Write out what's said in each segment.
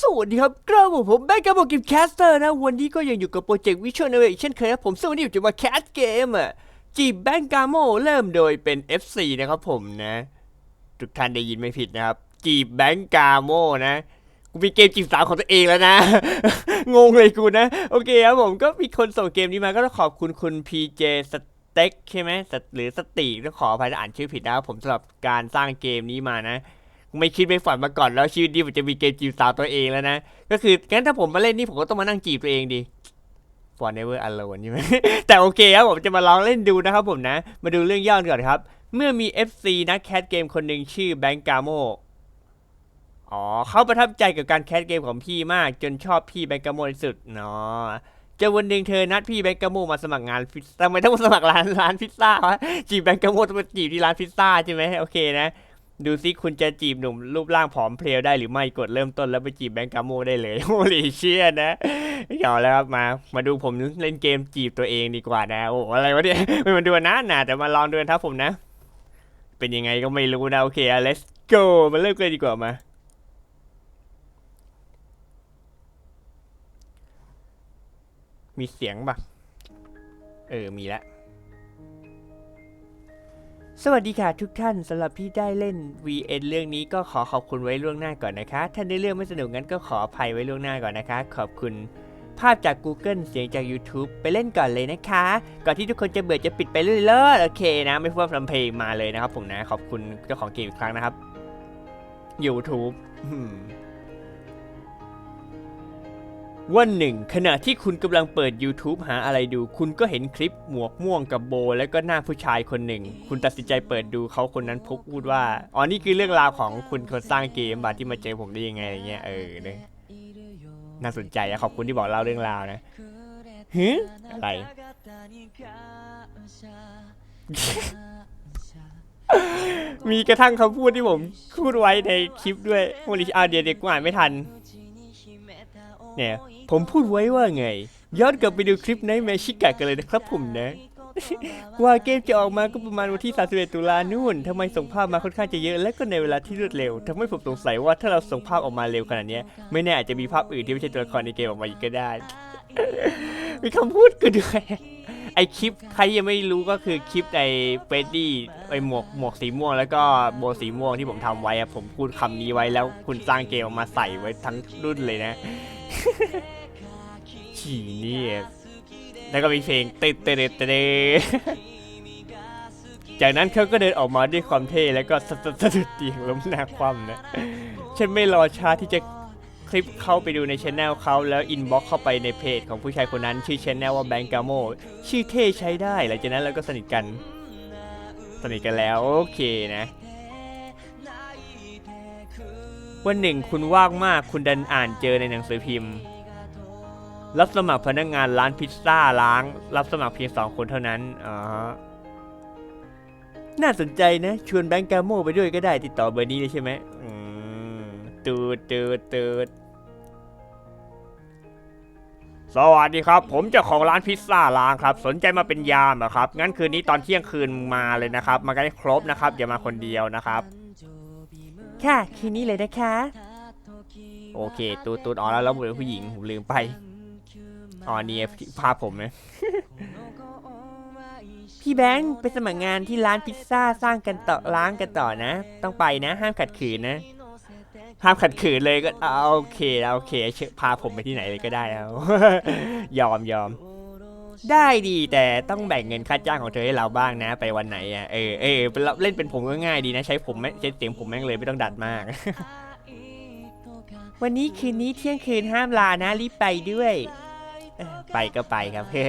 สวัสดีครับกล้าผมผมแบงค์กับผมกิมแคสเตอร์นะ วันนี้ก็ยังอยู่กับโปรเจกต์วิชวลเนเวเช่นเคยครับผมซึ่งวันนี้ผมจะมาแคสเกมอะจีบแบงก์กาโมเริ่มโดยเป็น FC นะครับผมนะ ทุกท่านได้ยินไม่ผิดนะครับ จีบแบงก์กาโมนะกูมีเกมจีบสาวของตัวเองแล้วนะ งงเลยกูนะ โอเคครับผมก็มีคนส่งเกมนี้มาก็ต้องขอบคุณคุณ PJ สเต็กใช่ไหมหรือสติต้องขออภัยถ้าอ่านชื่อผิดนะครับผมสำหรับการสร้างเกมนี้มานะ ไม่คิดไม่ฝันมาก่อนแล้วชีวิตนี้ผมจะมีเกมจีบสาวตัวเองแล้วนะ ก็คืองั้นถ้าผมมาเล่นนี่ผมก็ต้องมานั่งจีบตัวเองดิ Forever Alone ใช่ไหมแต่โอเคครับผมจะมาลองเล่นดูนะครับผมนะ มาดูเรื่องย่อก่อนครับ เมื่อมี FC นักแคสเกมคนหนึ่งชื่อแบงก์กาโมอ๋อเขาประทับใจกับการแคสเกมของพี่มาก จนชอบพี่แบงก์กาโมที่สุดเนาะจนวันหนึ่งเธอนัดพี่แบงก์กาโมมาสมัครงานทำไมต้องมาสมัครร้านร้านพิซซ่าวะจีบแบงก์กาโมต้องมาจีบที่ร้านพิซซ่าใช่ไหมโอเคนะ ดูซิคุณจะจีบหนุ่มรูปร่างผอมเพรียวได้หรือไม่กดเริ่มต้นแล้วไปจีบแบงก์กาโมได้เลยโอ้ลีเชียนะเอาแล้วครับมา มาดูผมเล่นเกมจีบตัวเองดีกว่านะโอ้อะไรวะเนี่ยไม่มาดูนะนะแต่มาลองดูนะครับผมนะ เป็นยังไงก็ไม่รู้นะโอเค let's go มาเริ่มกันเลยดีกว่ามามีเสียงปะเออ มีแล้ว สวัสดีค่ะทุกท่านสำหรับที่ได้เล่น VN เรื่องนี้ก็ขอขอบคุณไว้ล่วงหน้าก่อนนะคะ ถ้าในเรื่องไม่สนุกงั้นก็ขออภัยไว้ล่วงหน้าก่อนนะคะ ขอบคุณ ภาพจาก Google เสียงจาก YouTube ไปเล่นก่อนเลยนะคะ ก่อนที่ทุกคนจะเบื่อจะปิดไปเรื่อยๆโอเคนะ ไม่พูดพร่ำเพลงมาเลยนะครับผมนะ ขอบคุณเจ้าของเกมอีกครั้งนะครับ YouTube วันหนึ่งขณะที่คุณกำลังเปิด YouTube หาอะไรดู คุณก็เห็นคลิปหมวกม่วงกับโบ และก็หน้าผู้ชายคนหนึ่ง คุณตัดสินใจเปิดดูเขาคนนั้นพกพูดว่าอ๋อนี่คือเรื่องราวของคุณคนสร้างเกมบาที่มาเจอผมได้ยังไงอย่างเงี้ยเออเนี่ยน่าสนใจอะขอบคุณที่บอกเล่าเรื่องราวนะฮึอะไร มีกระทั่งคำพูดที่ผมพูดไว้ในคลิปด้วยโมลิอาเดียเด็กกูอ่านไม่ทันเนี่ย ผมพูดไว้ว่าไง ย้อนกลับไปดูคลิปในแมชิกะกันเลยนะครับผมนะ กว่าเกมจะออกมาก็ประมาณวันที่ 31 ตุลานู่นทำไมส่งภาพมาค่อนข้างจะเยอะและก็ในเวลาที่รวดเร็วทำให้ผมสงสัยว่าถ้าเราส่งภาพออกมาเร็วขนาดนี้ไม่แน่อาจจะมีภาพอื่นที่ไม่ใช่ตัวละครในเกมออกมาอีกก็ได้ มีคำพูดกูด้วยไอคลิปใครยังไม่รู้ก็คือคลิปในเฟรดดี้ไอหมวกหมวกสีม่วงแล้วก็โบสีม่วงที่ผมทำไว้ผมพูดคำนี้ไว้แล้วคุณสร้างเกมออกมาใส่ไว้ทั้งรุ่นเลยนะ ฉี่นี่แล้วก็มีเพลงเติดเตเตเจากนั้นเขาก็เดินออกมาด้วยความเท่แล้วก็สะสะสะดุดเตียงล้มหน้าคว่ำนะ ฉันไม่รอช้าที่จะคลิปเข้าไปดูในช anel เขาแล้วอินบ็อกเข้าไปในเพจของผู้ชายคนนั้น ชื่อช anel ว่าแบงกาโมชื่อเท่ใช้ได้หลังจากนั้นเราก็สนิทกัน สนิทกันแล้ว โอเคนะ วันหนึ่งคุณว่างมากคุณดันอ่านเจอในหนังสือพิมพ์ รับสมัครพนักงานร้านพิซซ่าล้าง รับสมัครเพียงสองคนเท่านั้นอ๋อน่าสนใจนะ ชวนแบงก์กาโมไปด้วยก็ได้ติดต่อเบอร์นี้เลยใช่ไหมอืมตูดตูดตูดสวัสดีครับ ผมเจ้าของร้านพิซซ่าล้างครับ สนใจมาเป็นยามเหรอครับ งั้นคืนนี้ตอนเที่ยงคืนมาเลยนะครับ มากันให้ครบนะครับ อย่ามาคนเดียวนะครับ ค่ะ คืนนี้เลยนะคะ โอเค ตูดตูดอ๋อแล้วแล้วเป็นผู้หญิงผมลืมไปอ๋อนี่ภาพผมนะพี่แบงค์ไปสมัครงานที่ร้านพิซซ่าสร้างกันต่อล้างกันต่อนะ ต้องไปนะ ห้ามขัดขืนนะ ห้ามขัดขืนเลยก็เอาโอเคโอเคเชิญพาผมไปที่ไหนเลยก็ได้เอายอมยอม ได้ดีแต่ต้องแบ่งเงินค่าจ้างของเธอให้เราบ้างนะ ไปวันไหนอะเออเออเล่นเป็นผมก็ง่ายดีนะ ใช้ผมไม่ใช้เสียงผมแม่งเลยไม่ต้องดัดมาก วันนี้คืนนี้เที่ยงคืนห้ามลานะรีบไปด้วยเอ้อไปก็ไปครับเฮ้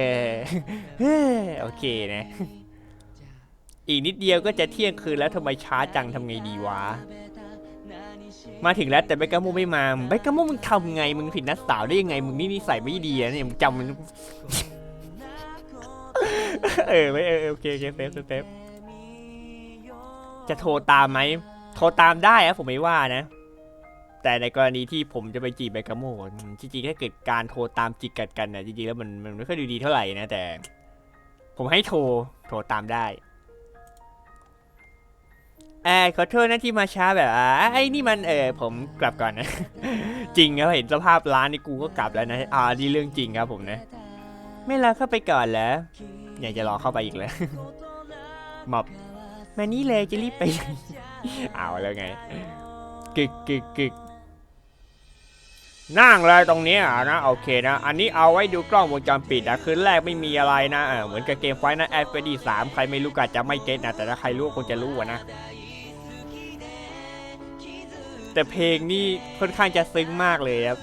เฮ้โอเคนะ อีกนิดเดียวก็จะเที่ยงคืนแล้วทำไมช้าจังทำไงดีวะมาถึงแล้วแต่แบกาโมไม่มาแบกาโมมึงทำไงมึงผิดนัดสาวได้ยังไงมึงนี่นิสัยไม่ดีอะเนี่ยมึงจำมัน เออไม่เออโอเคโอเคเซฟเซฟจะโทรตามไหมโทรตามได้อะผมไม่ว่านะ แต่ในกรณีที่ผมจะไปจีบแบกาโมจริงๆถ้าเกิดการโทรตามจิกกัดกันเนะจริงๆแล้วมันมันไม่ค่อยดูดีเท่าไหร่นะแต่ ผมให้โทรโทรตามได้เออขอโทษนะที่มาช้าแบบอ่าไอ้นี่มันเออผมกลับก่อนนะ จริงครับเห็นสภาพร้านนี่กูก็กลับแล้วนะอ่านี่เรื่องจริงครับผมนะ ไม่รอเข้าไปก่อนเหร อยากจะรอเข้าไปอีกแล้วหมอบมานี่เลยจะรีบไป เอาแล้วไงกึกกึกกึกนั่งเลยตรงนี้ยนะโอเคนะ อันนี้เอาไว้ดูกล้องวงจรปิดนะคืนแรกไม่มีอะไรนะเออเหมือนกับเกมไฟนะแอดเฟดีสามใครไม่รู้ก็จะไม่เก็ตนะ แต่ถ้าใครรู้คงจะรู้นะ แต่เพลงนี่ค่อนข้างจะซึ้งมากเลยครับ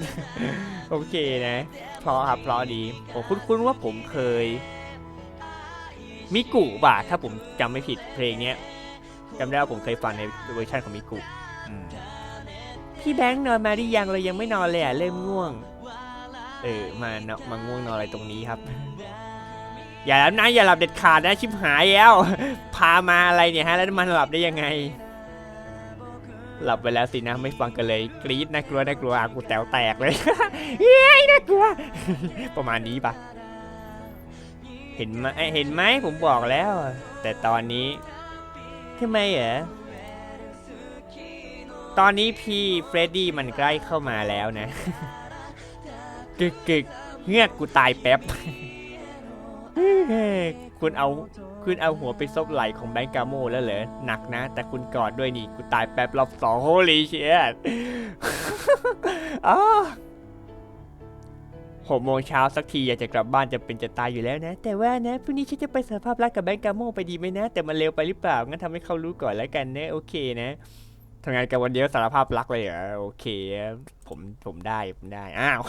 โอเคนะเพราะครับเพราะดีผมคุ้นๆว่าผมเคย มิกุป่ะถ้าผมจำไม่ผิดเพลงเนี้ยจำได้ว่าผมเคยฟังในเวอร์ชันของมิกุอืมพี่แบงค์นอนมาหรือยังเรายังไม่นอนเลยอะเริ่มง่วง เออมาเนาะมาง่วงนอนอะไรตรงนี้ครับ อย่าหลับนะอย่าหลับเด็ดขาดนะชิบหายแล้ว พามาอะไรเนี่ยฮะแล้วมันหลับได้ยังไง หลับไปแล้วสินะไม่ฟังกันเลย กรี๊ดน่ากลัวน่ากลัวอะกูแต๋วแตกเลย เฮ้ยน่ากลัว ประมาณนี้ปะ เห็นไหมเห็นไหมผมบอกแล้ว แต่ตอนนี้ทำไมเหรอตอนนี้พี่เฟรดดี้มันใกล้เข้ามาแล้วนะกึกกึกเงือกกูตายแป๊บ คุณเอาคุณเอาหัวไปซบไหล่ของแบงก์กาโมแล้วเหรอ หนักนะ แต่คุณกอดด้วยนี่ กูตายแป๊บรอบสองโฮลีเชียอ๋อ หกโมงเช้าสักทีอยากจะกลับบ้านจะเป็นจะตายอยู่แล้วนะ แต่ว่านะพรุ่งนี้ฉันจะไปสารภาพรักกับแบงก์กาโมไปดีไหมนะ แต่มันเร็วไปหรือเปล่างั้นทำให้เขารู้ก่อนแล้วกันนะโอเคนะทำงานกันวันเดียวสารภาพรักเลยเหรอโอเค ผมผมได้ผมได้อ้าว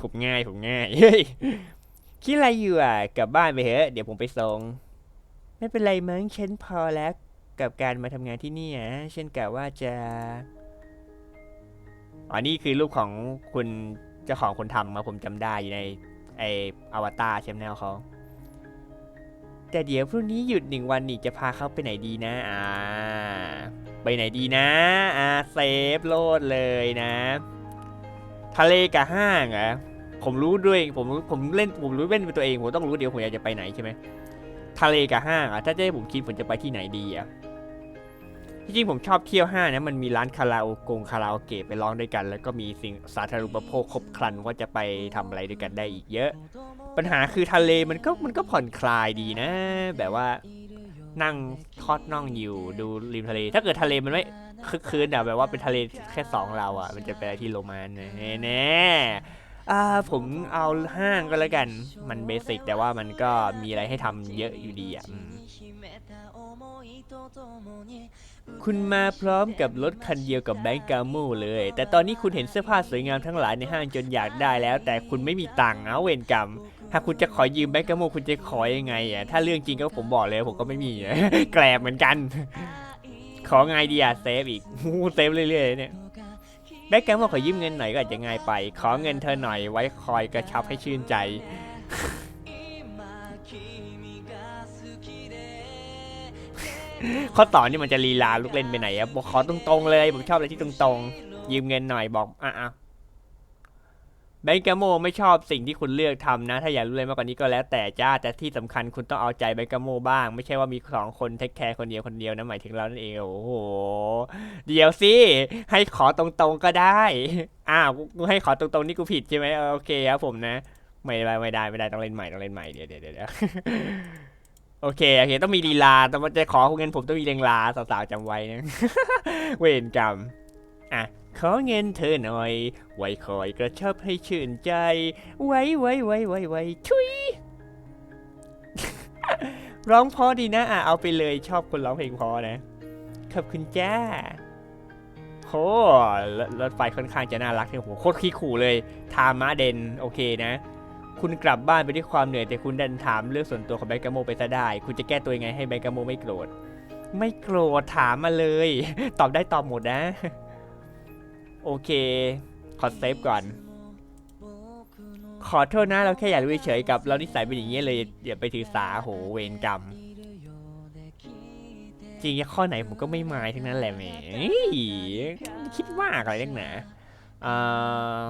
ผมง่ายผมง่ายเฮ้ยคิดอะไรอยู่อะกลับบ้านไปเถอะเดี๋ยวผมไปส่งไม่เป็นไรมั้งฉันพอแล้วกับการมาทำงานที่นี่อะฉันกะว่าจะอ๋อนี่คือรูปของคุณ เจ้าของคนทำมาผมจำได้อยู่ในไออวตารแชมแนลเขาแต่เดี๋ยวพรุ่งนี้หยุดหนึ่งวันนี่จะพาเขาไปไหนดีนะอ่าไปไหนดีนะอ่าเซฟโลดเลยนะ ทะเลกับห้างเหรอผมรู้ด้วยผมผมเล่นผมรู้เล่นเป็นตัวเองผมต้องรู้เดี๋ยวผมอยากจะไปไหนใช่ไหมทะเลกับห้างอะถ้าจะให้ผมคิดผมจะไปที่ไหนดีอะ ที่จริงผมชอบเที่ยวห้างนะมันมีร้านคาราโอเกงคาราโอเกะไปร้องด้วยกัน แล้วก็มีสิ่งสาธารณูปโภคครบครันว่าจะไปทำอะไรด้วยกันได้อีกเยอะ ปัญหาคือทะเลมันก็มันก็ผ่อนคลายดีนะ แบบว่านั่งทอดน่องอยู่ดูริมทะเล ถ้าเกิดทะเลมันไม่คึกคืนอะแบบว่าเป็นทะเลแค่สองเราอะมันจะเป็นอะไรที่โรแมนต์นแน่อ่าผมเอาห้างก็แล้วกัน มันเบสิกแต่ว่ามันก็มีอะไรให้ทำเยอะอยู่ดีอะ คุณมาพร้อมกับรถคันเดียวกับแบงก์กาโมเลย แต่ตอนนี้คุณเห็นเสื้อผ้าสวยงามทั้งหลายในห้างจนอยากได้แล้ว แต่คุณไม่มีตังค์เอาเวรกรรมหาคุณจะขอยืมแบงก์กาโมคุณจะขอยังไงอะถ้าเรื่องจริงก็ผมบอกเลยผมก็ไม่มีอะ แกลบเหมือนกัน ขอไงดีอะเซฟอีกเซฟเรื่อยๆเนี่ยแบงก์กาโมขอยืมเงินหน่อยก็อาจจะง่ายไป ขอเงินเธอหน่อยไว้คอยกระชับให้ชื่นใจ ข้อต่อนี่มันจะลีลาลูกเล่นไปไหนอะบอกขอตรงๆเลย ผมชอบอะไรที่ตรงๆ ยืมเงินหน่อยบอกอะอะแบงก์กโมไม่ชอบสิ่งที่คุณเลือกทำนะ ถ้าอยากรู้อะไรมากกว่านี้ก็แล้วแต่จ้า แต่ที่สำคัญคุณต้องเอาใจแบงก์กโมบ้าง ไม่ใช่ว่ามีสองคนเทคแคร์คนเดียวคนเดียวนะหมายถึงเรานั่นเอง โอ้โห เดี๋ยวสิ ให้ขอตรงๆก็ได้ อ้าวกูให้ขอตรงๆนี่กูผิดใช่ไหมโอเคครับผมนะ ไม่ได้ไม่ได้ไม่ได้ต้องเล่นใหม่ต้องเล่นใหม่เดี๋ยวเดี๋ยวเดี๋ยว โอเคโอเค ต้องมีลีลา แต่ว่าจะขอเงินผมต้องมีเลงลาสาวๆจำไว้นะ เวรกรรมอะขอเงินเธอหน่อย ไว้คอยกระชับให้ชื่นใจ ไว้ไว้ไว้ไว้ไว้ชุยร้องพอดีนะอะเอาไปเลยชอบคนร้องเพลงพอนะขอบคุณจ้าโหรถรถไฟค่อนข้างจะน่ารักเลยโหโคตรขี้ขู่เลย ทามาเดนโอเคนะ คุณกลับบ้านไปด้วยความเหนื่อยแต่คุณดันถามเรื่องส่วนตัวของแบงกาโมไปซะได้ คุณจะแก้ตัวยังไงให้แบงกาโมไม่โกรธ ไม่โกรธถามมาเลย ตอบได้ตอบหมดนะ โอเค ขอเซฟก่อน ขอโทษนะเราแค่อยากรู้เฉยกับเรานิสัยเป็นอย่างนี้เลยอย่าไปถือสาโหเวรกรรม จริงข้อไหนผมก็ไม่มายทั้งนั้นแหละแหมคิดมากอะไรนักหนาอ่า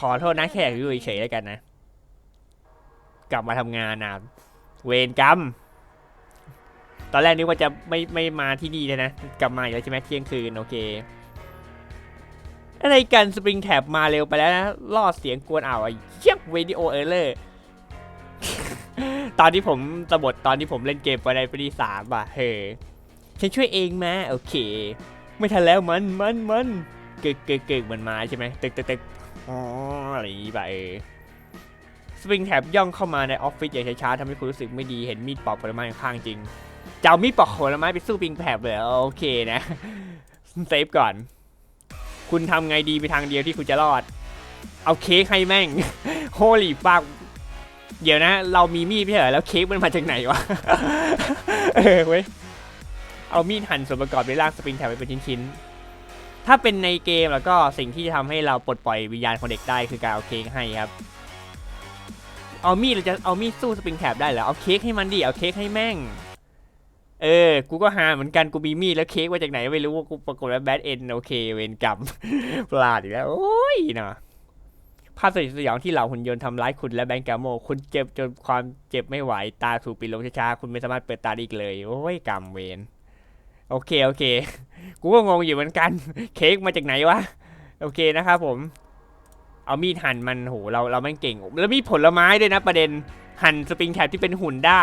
ขอโทษนะแค่ยากอยู่เฉยๆแล้วกันนะ กลับมาทำงานนะเวรกรรม ตอนแรกนึกว่าจะไม่ไม่มาที่นี่เลยนะ กลับมาอีกแล้วใช่ไหมเที่ยงคืนโอเค อะไรกันสปริงแท็บมาเร็วไปแล้วนะล่อเสียงกวนอ่าวเยี่ยมวิดีโอเออร์เลอร์ตอนที่ผมสะบดตอนที่ผมเล่นเกมไปในปีที่สามอะเฮ้ยฉันช่วยเองมาโอเค ไม่ทันแล้วมันมันมัน เกึกเกึกกึกมันมาใช่ไหมตึกตึกตึกอ๋ออะไรอย่างงี้ไปเออสปริงแท็บย่องเข้ามาในออฟฟิศอย่างช้าๆทำให้คุณรู้สึกไม่ดีเห็นมีดปอกผลไม้ข้างๆจริงจะเอามีดปอกผลไม้ไปสู้สปริงแท็บเลยโอเคนะเซฟก่อน คุณทำไงดีไปทางเดียวที่คุณจะรอด เอาเค้กให้แม่งโฮลี่ฟากเดี๋ยวนะ เรามีมีดไม่ใช่เหรอแล้วเค้กมันมาจากไหนวะเออเว้ยเอามีดหั่นส่วนประกอบในร่างสปริงแท็บไปเป็นชิ้นๆ ถ้าเป็นในเกมแล้วก็สิ่งที่จะทำให้เราปลดปล่อยวิญญาณของเด็กได้คือการเอาเค้กให้ครับ เอามีดเราจะเอามีดสู้สปริงแท็บได้เหรอเอาเค้กให้มันดิเอาเค้กให้แม่ง เออ กูก็หาเหมือนกันกูมีมีดแล้วเค้กมาจากไหนไม่รู้ว่ากูปรากฏว่าแบดเอ็นโอเคเวรกรรมพลาดอีกแล้วโอ้ยเนาะภาพสยดสยองที่เหล่าหุ่นยนต์ทำร้ายคุณและแบงก์กาโม คุณเจ็บจนความเจ็บไม่ไหวตาถูกปิดลงช้าๆคุณไม่สามารถเปิดตาได้อีกเลยโอ้ยกรรมเวร โอเคโอเคกูก็งงอยู่เหมือนกัน เค้กมาจากไหนวะโอเคนะครับผม เอามีดหั่นมันโหเราเราแม่งเก่ง แล้วมีผลไม้ด้วยนะประเด็นหั่นสปริงแท็บที่เป็นหุ่นได้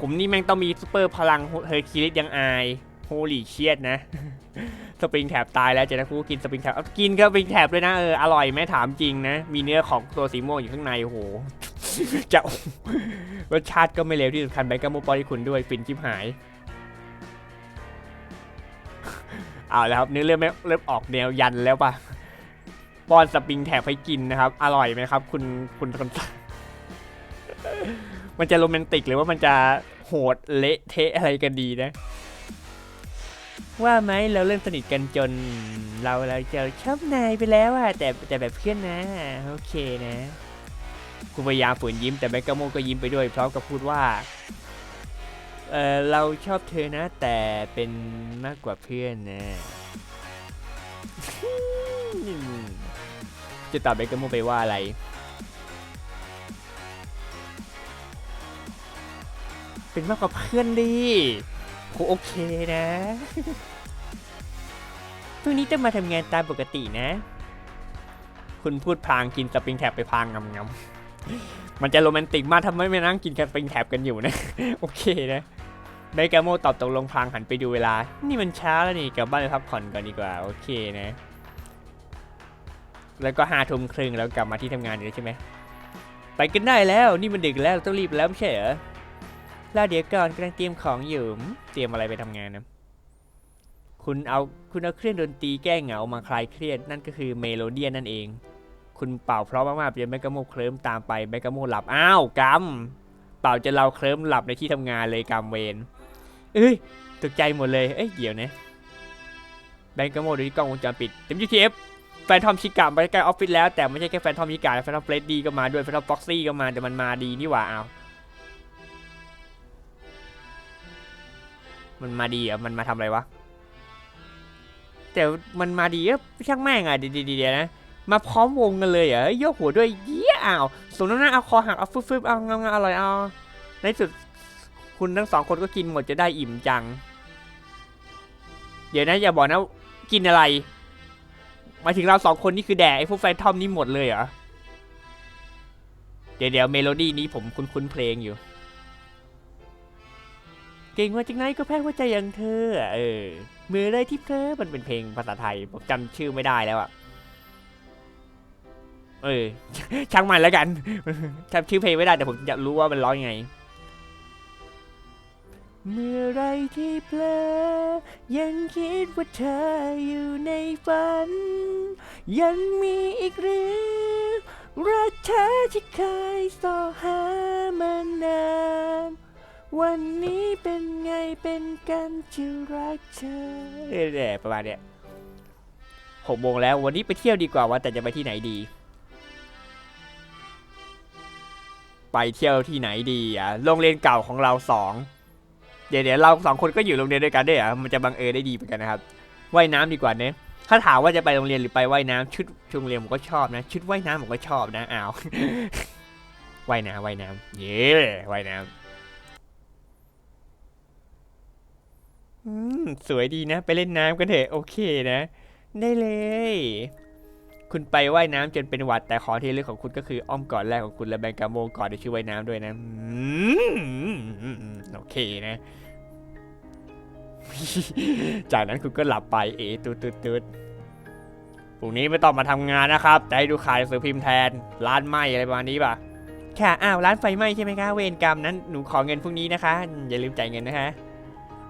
ผมนี่แม่งต้องมีซูเปอร์พลังเฮอร์คิวลิสยังอายโฮลี่เชียดนะ สปริงแท็บตายแล้วเจนะกูกินสปริงแท็บเอากินก็สปริงแท็บด้วยนะเอออร่อยไหมถามจริงนะ มีเนื้อของตัวสีม่วงอยู่ข้างในโหจะรสชาติก็ไม่เลวที่สำคัญแบงก์กาโมปอที่คุณด้วยฟินชิบหาย เอาแล้วครับเนื้อเรื่องไม่เริ่มออกแนวยันแล้วปะป้อนสปริงแทบให้กินนะครับ อร่อยไหมครับ คุณคุณคนมันจะโรแมนติกหรือว่ามันจะโหดเละเทะอะไรกันดีนะ ว่าไหมเราเริ่มสนิทกันจนเราเราจะชอบนายไปแล้วอะแต่แต่แบบเพื่อนนะ โอเคนะ คุณพยายามฝืนยิ้มแต่แบงกาโมก็ยิ้มไปด้วยพร้อมกับพูดว่า เออเราชอบเธอนะ แต่เป็นมากกว่าเพื่อนนะจะตอบแบงกาโมไปว่าอะไรเป็นมากกว่าเพื่อนดีโหโอเคนะพรุ่งนี้ต้องมาทำงานตามปกตินะ คุณพูดพลางกินสปริงแท็บไปพลางงำงำๆมันจะโรแมนติกมากทำไมไม่นั่งกินสปริงแท็บกันอยู่นะ โอเคนะ ไดกโมตอบตกลงพลางหันไปดูเวลา นี่มันเช้าแล้วนี่กลับบ้านไปพักผ่อนก่อนดีกว่า โอเคนะ แล้วก็ห้าทุ่มครึ่งแล้วกลับมาที่ทำงานอีกแล้วใช่ไหม ไปกันได้แล้ว นี่มันดึกแล้วต้องรีบแล้วไม่ใช่เหรอล้วเดี๋ยวก่อนกำลังเตรียมของอยู่ เตรียมอะไรไปทำงานนะ คุณเอาคุณเอาเครื่องดนตรีแก้เหงามาคลายเครียดนั่นก็คือเมโลเดียนนั่นเอง คุณเป่าเพราะมากๆจนแบกาโมเคลิ้มตามไปแบกาโมหลับ อ้าวกำเป่าจนเราเคลิ้มหลับในที่ทำงานเลยกำเวน เอ้ยตกใจหมดเลย เอ้ยเดี๋ยวนะแบงกาโมดูที่กล้องวงจรปิดเต็ม GTF แฟนทอมชิกะไปใกล้ออฟฟิศแล้วแต่ไม่ใช่แค่แฟนทอมชิกะแฟนทอมเฟรดดี้ก็มาด้วยแฟนทอมฟ็อกซี่ก็มาแต่มันมาดีนี่หว่าเอามันมาดีเหรอะมันมาทำอะไรวะ แต่มันมาดีก็ช่างแม่งอะเดียวๆนะมาพร้อมวงกันเลยเหรอะยกหัวด้วยเยี่ยอ้าวสมน้ำหน้าเอาคอหักเอาฟึบๆเอางาๆอร่อยเอาในสุด คุณทั้งสองคนก็กินหมดจะได้อิ่มจัง เดี๋ยวนะอย่าบอกนะกินอะไรมาถึงเราสองคนนี่คือแดกไอ้พวกแฟนทอมนี่หมดเลยเหรอ เดี๋ยวเดี๋ยวเมโลดี้นี้ผมคุ้นๆเพลงอยู่ เก่งมาจากไหนก็แพ้หัวใจอย่างเธอ เออ มือเลยที่เพลอมันเป็นเพลงภาษาไทย ผมจำชื่อไม่ได้แล้วอะเออ ช่างมันแล้วกันจำชื่อเพลงไม่ได้แต่ผมอยากรู้ว่ามันร้องยังไง เมื่อไรที่เพลอยังคิดว่าเธออยู่ในฝัน ยังมีอีกหรือรักเธอที่เคยสอหามานานวันนี้เป็นไงเป็นกันจะรักเธอเออประมาณเนี้ยหกโมงแล้ววันนี้ไปเที่ยวดีกว่าว่าแต่จะไปที่ไหนดี ไปเที่ยวที่ไหนดีอะโรงเรียนเก่าของเราสอง เดี๋ยวเดี๋ยวเราสองคนก็อยู่โรงเรียนด้วยกันด้วยอะมันจะบังเอิญได้ดีเหมือนกันนะครับว่ายน้ำดีกว่าเนะถ้าถามว่าจะไปโรงเรียนหรือไปว่ายน้ำชุดชุดโรงเรียนผมก็ชอบนะ ชุดว่ายน้ำผมก็ชอบนะอ้าวว่ายน้ำว่ายน้ำเย้ว่ายน้ำอืมสวยดีนะ ไปเล่นน้ำกันเถอะโอเคนะ ได้เลย คุณไปว่ายน้ำจนเป็นหวัด แต่ขอที่เลือกของคุณก็คืออ้อมกอดแรกของคุณและแบงกาโมกอนในชื่อว่ายน้ำด้วยนะอืมโอเคนะ จากนั้นคุณก็หลับไปเอตูดตูดตูดพรุ่งนี้ไม่ต้องมาทำงานนะครับจะให้ดูขายหนังสือพิมพ์แทน ร้านไหมอะไรประมาณนี้ป่ะ ค่ะ อ้าว ร้านไฟไหม้ใช่ไหมคะ เวรกรรมนั้น หนูขอเงินพรุ่งนี้นะคะ อย่าลืมจ่ายเงินนะคะ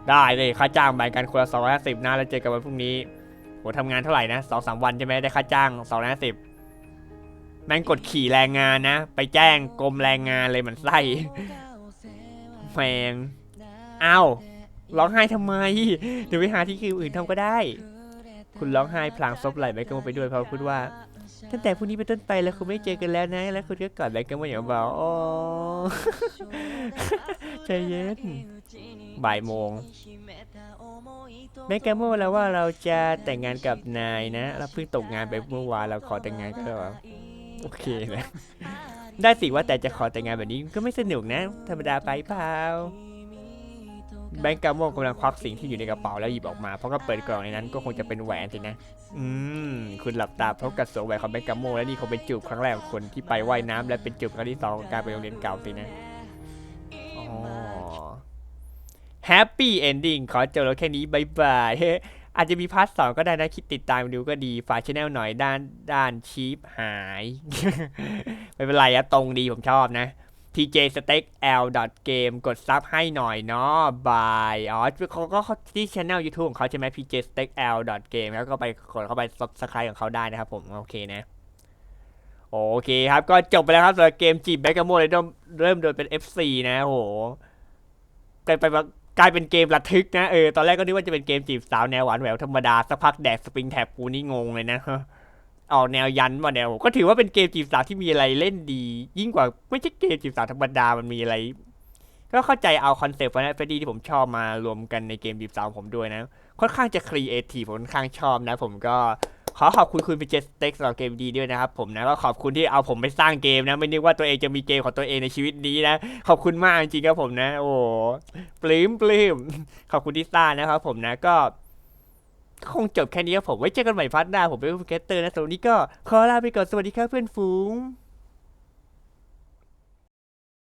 ได้เลย ค่าจ้างแบ่งกันคนละสองร้อยห้าสิบนะแล้วเจอกันวันพรุ่งนี้โหทำงานเท่าไหร่นะสองสามวันใช่ไหมได้ค่าจ้างสองร้อยห้าสิบแม่งกดขี่แรงงานนะ ไปแจ้งกรมแรงงานเลยเหมือนไส้แมงอ้าว ร้องไห้ทำไม เดี๋ยวไปหาที่คิวอื่นทำก็ได้ คุณร้องไห้พลางซบไหล่แบงก์ก็มไปด้วยเพราะพูดว่าตั้งแต่พรุ่งนี้เป็นต้นไปแล้วคุณไม่เจอกันแล้วนะ แล้วคุณก็กอดแบงก์ก็มาอย่างเบาอ๋อใจเย็น บ่ายโมงแม่แกโมแล้วว่าเราจะแต่งงานกับนายนะ เราเพิ่งตกงานไปเมื่อวานเราขอแต่งงานก็เหรอโอเคนะ ได้สิว่าแต่จะขอแต่งงานแบบนี้ก็ไม่สนุกนะ ธรรมดาไปเปล่า แบงก์กาโมกำลังควักสิ่งที่อยู่ในกระเป๋าแล้วหยิบออกมาเพราะก็เปิดกล่องในนั้นก็คงจะเป็นแหวนสินะ อืม คุณหลับตาพบกับสวมแหวนของแบงก์กาโมและนี่คงเป็นจูบครั้งแรกของคนที่ไปว่ายน้ำและเป็นจูบครั้งที่สองของการไปโรงเรียนเก่าสินะอ๋อแฮปปี้เอนดิ้งขอจบแล้วแค่นี้บายบายเฮ้ยอาจจะมีพาร์ทสองก็ได้นะคิดติดตามดูก็ดีฝากชแนลหน่อยด้านด้านชีพหาย ไม่เป็นไรอะตรงดีผมชอบนะ pj steak l game กดซับให้หน่อยเนาะบายอ๋อเขาก็ที่ช anel YouTube ของเขาใช่ไหม pj steak l game แล้วก็ไปกดเข้าไป subscribe ของเขาได้นะครับผมโอเคนะโอเคครับก็จบไปแล้วครับสำหรับเกมจีบแบ็กกาโมเลยเริ่มเริ่มโดยเป็น FC นะโหกลายไปกลายเป็นเกมระทึกนะเออตอนแรกก็นึกว่าจะเป็นเกมจีบสาวแนวหวานแหววธรรมดาสักพักแดกสปริงแท็บกูนี่งงเลยนะ ออกแนวยันมาแนวก็ถือว่าเป็นเกมจีบสาวที่มีอะไรเล่นดี ยิ่งกว่าไม่ใช่เกมจีบสาวธรรมดามันมีอะไร ก็เข้าใจเอาคอนเซปต์นะเฟรดดี้ที่ผมชอบมารวมกันในเกมจีบสาวผมด้วยนะ ค่อนข้างจะครีเอทีฟผมค่อนข้างชอบนะ ผมก็ขอขอบคุณคุณพีเจสเต็กสำหรับเกมดีด้วยนะครับผมนะก็ขอบคุณที่เอาผมไปสร้างเกมนะ ไม่นึกว่าตัวเองจะมีเกมของตัวเองในชีวิตนี้นะ ขอบคุณมากจริงครับผมนะ โอ้ปลื้มปลื้มขอบคุณที่สร้างนะครับผมนะก็ คงจบแค่นี้ครับผมไว้เจอกันใหม่พาร์ทหน้าผมเป็นคุณแคสเตอร์นะสำหรับวันนี้ก็ขอลาไปก่อนสวัสดีครับเพื่อนฝูง